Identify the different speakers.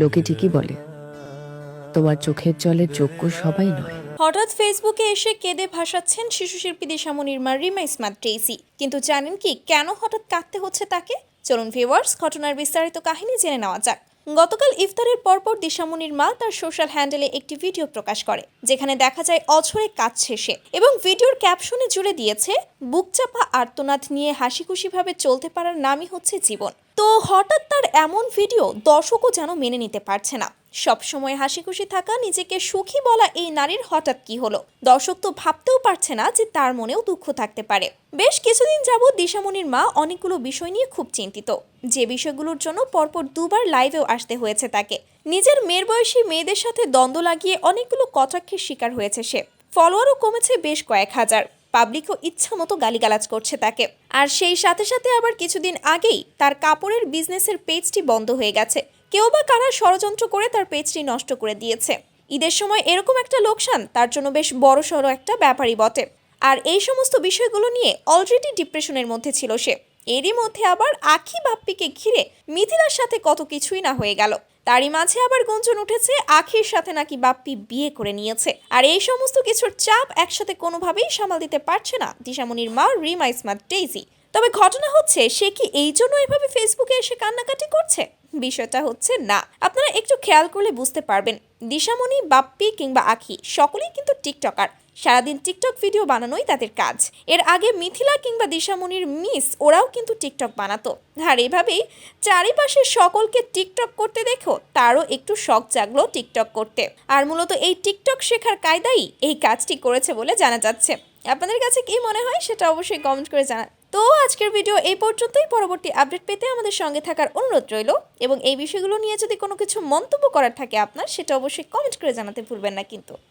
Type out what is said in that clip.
Speaker 1: লোকে ঠিকই বলে, তোমার চোখের জলের যোগ্য সবাই নয়।
Speaker 2: হঠাৎ ফেসবুকে এসে কেঁদে ভাসাচ্ছেন শিশুশিল্পী দিশামণির মা রিমা ইসমাত ট্রেসি কিন্তু জানেন কি, কেন হঠাৎ কাঁদতে হচ্ছে তাকে? চলুন ভিউয়ার্স ঘটনার বিস্তারিত কাহিনী জেনে নেওয়া যাক। গতকাল ইফতারের পরপর দিশামণির মা তার সোশ্যাল হ্যান্ডেলে একটি ভিডিও প্রকাশ করে, যেখানে দেখা যায় অছরে কাজ শেষে এবং ভিডিওর ক্যাপশনে জুড়ে দিয়েছে, বুকচাপা আর্তনাদ নিয়ে হাসিখুশিভাবে চলতে পারার নামই হচ্ছে জীবন। তো হঠাৎ তার এমন ভিডিও দর্শকও যেন মেনে নিতে পারছে না। সবসময় হাসি খুশি থাকা নিজেকে সুখী বলা এই নারীর হঠাৎ কি হলো? দর্শক তো ভাবতেও পারছে না যে তার মনেও দুঃখ থাকতে পারে। বেশ কিছুদিন যাবৎ দিশামণির মা অনেকগুলো বিষয় নিয়ে খুব চিন্তিত। যে বিষয়গুলোর জন্য পরপর দুবার লাইভেও আসতে হয়েছে তাকে। নিজের মেয়ের বয়সী মেয়েদের সাথে দ্বন্দ্ব লাগিয়ে অনেকগুলো কটাক্ষের শিকার হয়েছে সে। ফলোয়ারও কমেছে বেশ কয়েক হাজার। পাবলিকও ইচ্ছা মতো গালিগালাজ করছে তাকে। আর সেই সাথে সাথে আবার কিছুদিন আগেই তার কাপড়ের বিজনেসের পেজটি বন্ধ হয়ে গেছে। কেউ বা কারা ষড়যন্ত্র করে তার পেজটি নষ্ট করে দিয়েছে। ঈদের সময় এরকম একটা লোকসান, তার জন্য বেশ বড় সড়ো একটা ব্যাপারই বটে। আর এই সমস্ত বিষয়গুলো নিয়ে অলরেডি ডিপ্রেশনের মধ্যে ছিল সে। এরই মধ্যে আবার আখি বাপ্পিকে ঘিরে মিথিলার সাথে কত কিছুই না হয়ে গেল। তারই মাঝে আবার গুঞ্জন উঠেছে, আখির সাথে নাকি বাপ্পি বিয়ে করে নিয়েছে। আর এই সমস্ত কিছুর চাপ একসাথে কোনোভাবেই সামাল দিতে পারছে না দিশামণির মা রিমা ইসমাত ডেইজি। তবে ঘটনা হচ্ছে, সে কি এই জন্য এভাবে ফেসবুকে এসে কান্নাকাটি করছে? বিষয়টা হচ্ছে, না। আপনারা একটু খেয়াল করলে বুঝতে পারবেন। দিশামণি, বাপ্পি কিংবা আখি সকলেই কিন্তু টিকটকার। সারাদিন টিকটক ভিডিও বানানোই তাদের কাজ। এর আগে মিথিলা কিংবা দিশামণির মিস, ওরাও কিন্তু টিকটক বানাতো। আর এভাবেই চারিপাশে সকলকে টিকটক করতে দেখো, তারও একটু শখ জাগলো টিকটক করতে। আর মূলত এই টিকটক শেখার কায়দাই এই কাজটি করেছে বলে জানা যাচ্ছে। আপনাদের কাছে কি মনে হয়, সেটা অবশ্যই কমেন্ট করে জানান তো আজকের ভিডিও এই পর্যন্তই। পরবর্তী আপডেট পেতে আমাদের সঙ্গে থাকার অনুরোধ রইল। এবং এই বিষয়গুলো নিয়ে যদি কোনো কিছু মন্তব্য করার থাকে আপনার, সেটা অবশ্যই কমেন্ট করে জানাতে ভুলবেন না কিন্তু।